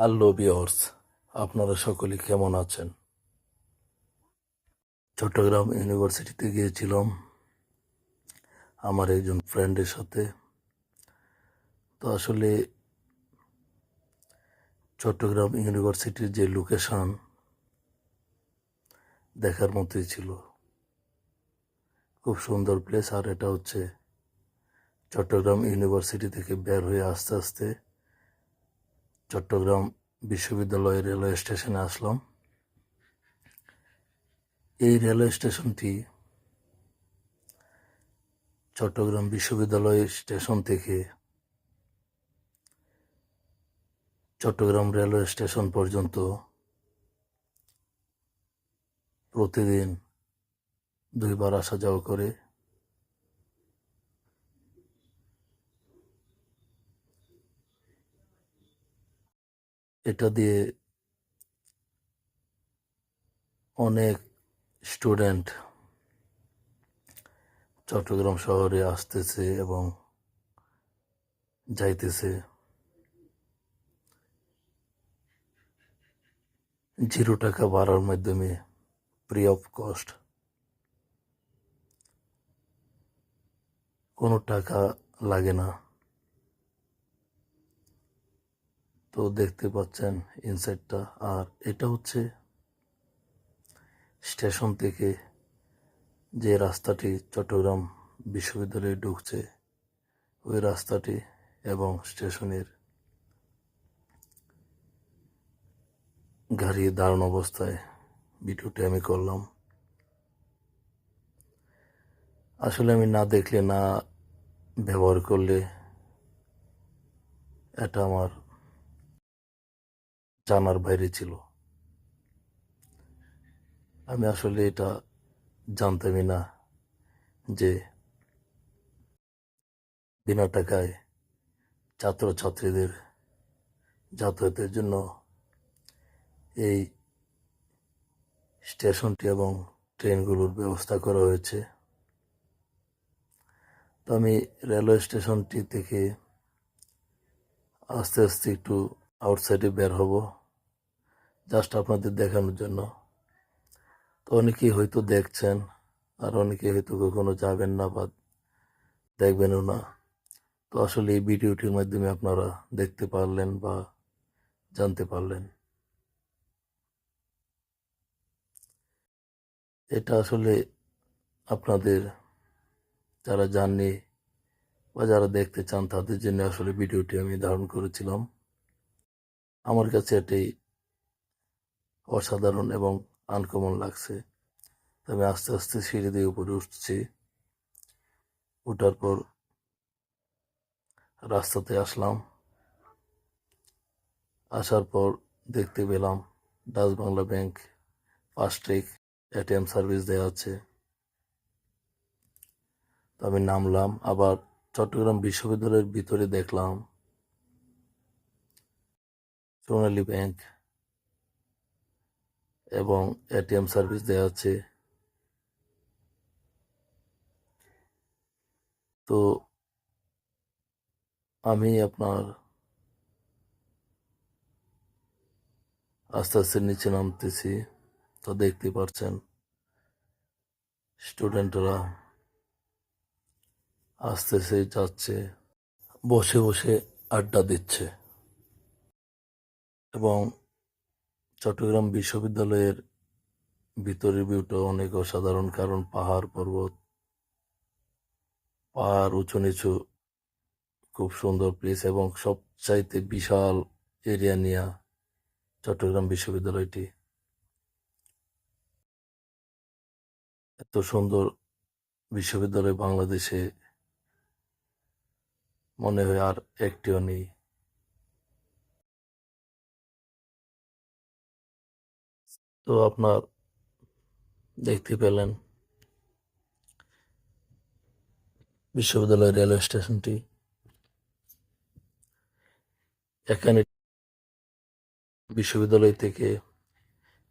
Hello viewers আপনারা সকলে কেমন আছেন? চট্টগ্রাম ইউনিভার্সিটিতে গিয়েছিলাম আমার একজন ফ্রেন্ডের সাথে। তো আসলে চট্টগ্রাম ইউনিভার্সিটির যে লোকেশান দেখার মতোই ছিল। খুব সুন্দর প্লেস আর এটা হচ্ছে চট্টগ্রাম ইউনিভার্সিটি থেকে বের হয়ে আস্তে আস্তে চট্টগ্রাম বিশ্ববিদ্যালয় রেলওয়ে স্টেশনে আসলাম। এই রেলওয়ে স্টেশনটি চট্টগ্রাম বিশ্ববিদ্যালয় স্টেশন থেকে চট্টগ্রাম রেলওয়ে স্টেশন পর্যন্ত প্রতিদিন দুইবার আসা যাওয়া করে। এটা দিয়ে অনেক স্টুডেন্ট চট্টগ্রাম শহরে আসতেছে এবং যাইতেছে। জিরো টাকা বাড়ার মাধ্যমে ফ্রি অফ কস্ট কোনো টাকা লাগে না। তো দেখতে পাচ্ছেন ইনসাইডটা আর এটা হচ্ছে স্টেশন থেকে যে রাস্তাটি চট্টগ্রাম বিশ্ববিদ্যালয়ে ঢুকছে, ওই রাস্তাটি এবং স্টেশনের গাড়ি দাঁড়ানো অবস্থায় ভিডিওটি আমি করলাম। আসলে আমি না দেখলে, না ব্যবহার করলে এটা আমার জানার বাইরে ছিল। আমি আসলে এটা জানতামই না যে বিনা টাকায় ছাত্রছাত্রীদের যাতায়াতের জন্য এই স্টেশনটি এবং ট্রেনগুলোর ব্যবস্থা করা হয়েছে। তো আমি রেলওয়ে স্টেশনটি থেকে আস্তে আস্তে একটু আউটসাইডে বের হব। জাস্ট আপনাদের দেখানোর জন্য। তো অনেকেই হয়তো দেখছেন, আর অনেকে হয়তো কখনো যাবেন না বা দেখবেনও না। তো আসলে এই ভিডিওটির মাধ্যমে আপনারা দেখতে পারলেন বা জানতে পারলেন। এটা আসলে আপনাদের, যারা জাননি বা যারা দেখতে চান, তাদের জন্য আসলে ভিডিওটি আমি ধারণ করেছিলাম। আমার কাছে এটাই অসাধারণ এবং আনকমন লাগছে। আমি আস্তে আস্তে সিঁড়ি দিয়ে উপরে উঠছি। উঠার পর রাস্তাতে আসলাম। আসার পর দেখতে পেলাম Dutch Bangla bank fast track ATM service দেওয়া আছে। তো আমি নামলাম, আবার চট্টগ্রাম বিশ্ববিদ্যালয়ের ভিতরে দেখলাম। সোনালী ব্যাংক এবং এটিএম সার্ভিস দেওয়া আছে তো আমি আপনার আস্তে আস্তে নিচে নামতেছি, তো দেখতে পাচ্ছেন স্টুডেন্টরা আস্তে আস্তে যাচ্ছে, বসে বসে আড্ডা দিচ্ছে। এবং চট্টগ্রাম বিশ্ববিদ্যালয়ের ভিতরের ভিউটা অনেক অসাধারণ, কারণ পাহাড় পর্বত, পাহাড় উঁচু নিচু, খুব সুন্দর প্লেস এবং সবচাইতে বিশাল এরিয়া নিয়ে চট্টগ্রাম বিশ্ববিদ্যালয়টি। এত সুন্দর বিশ্ববিদ্যালয় বাংলাদেশে মনে হয় আর একটিও নেই। তো আপনার দেখতে পেলেন বিশ্ববিদ্যালয় রেলওয়ে স্টেশনটি। এখানে বিশ্ববিদ্যালয় থেকে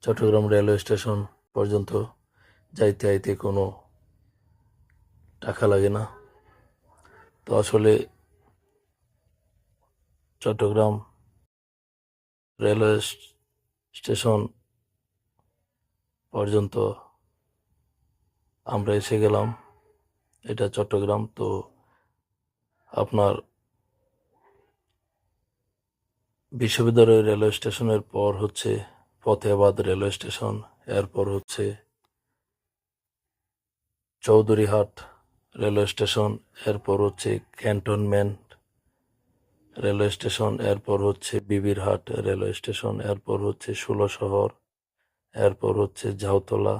চট্টগ্রাম রেলওয়ে স্টেশন পর্যন্ত যাইতে আইতে কোনো টাকা লাগে না। তো আসলে চট্টগ্রাম রেলওয়ে স্টেশন পর্যন্ত আমরা এসে গেলাম। এটা চট্টগ্রাম, তো আপনার বিশ্ববিদ্যালয় রেলওয়ে স্টেশনের পর হচ্ছে ফতেহাবাদ রেলওয়ে স্টেশন, এরপর হচ্ছে চৌধুরীহাট রেলওয়ে স্টেশন, এরপর হচ্ছে ক্যান্টনমেন্ট রেলওয়ে স্টেশন, এরপর হচ্ছে বিবিরহাট রেলওয়ে স্টেশন, এরপর হচ্ছে ষোলশহর এরপর হচ্ছে ঝাউতলা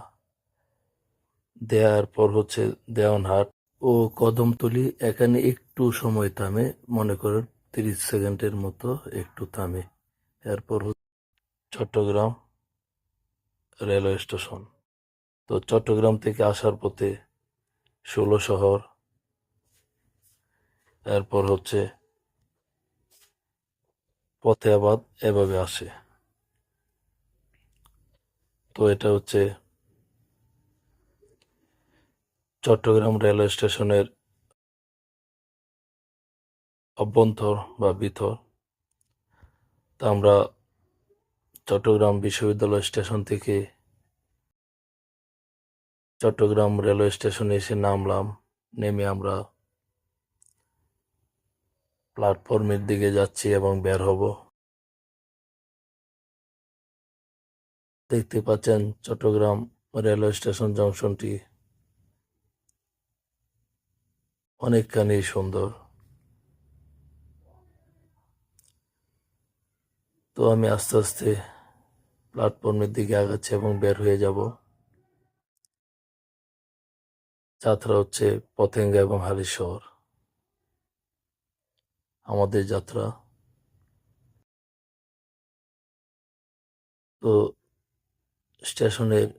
দেয়ার পর হচ্ছে দেওয়ানহাট ও কদমতলি। এখানে একটু সময় থামে, মনে করেন তিরিশ সেকেন্ডের মতো একটু থামে। এরপর হচ্ছে চট্টগ্রাম রেলওয়ে স্টেশন। তো চট্টগ্রাম থেকে আসার পথে ষোলো শহর। এরপর হচ্ছে ফতেহাবাদ এভাবে আসে। তো এটা হচ্ছে চট্টগ্রাম রেলওয়ে স্টেশনের অভ্যন্তর বা ভিতর। তা আমরা চট্টগ্রাম বিশ্ববিদ্যালয় স্টেশন থেকে চট্টগ্রাম রেলওয়ে স্টেশনে এসে নামলাম। নেমে আমরা প্ল্যাটফর্মের দিকে যাচ্ছি এবং বের হব। দেখতে পাচ্ছেন চট্টগ্রাম রেলওয়ে স্টেশন জংশনটি। অনেকখানি সুন্দর। তো আমি আস্তে আস্তে প্ল্যাটফর্মের দিকে আগাচ্ছি এবং বের হয়ে যাব। যাত্রা হচ্ছে পতেঙ্গা এবং হালিশহর আমাদের যাত্রা। তো স্টেশনের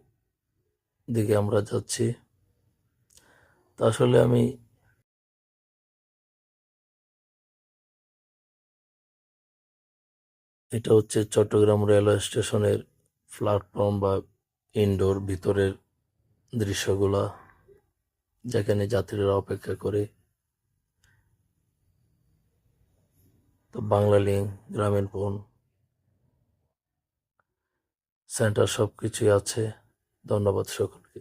দিকে আমরা যাচ্ছি। তা আসলে আমি এটা হচ্ছে চট্টগ্রাম রেলওয়ে স্টেশনের প্ল্যাটফর্ম বা ইনডোর ভিতরের দৃশ্যগুলা, যেখানে যাত্রীরা অপেক্ষা করে। তো Bangla link Grameen phone centre সব কিছুই আছে। ধন্যবাদ সকলকে।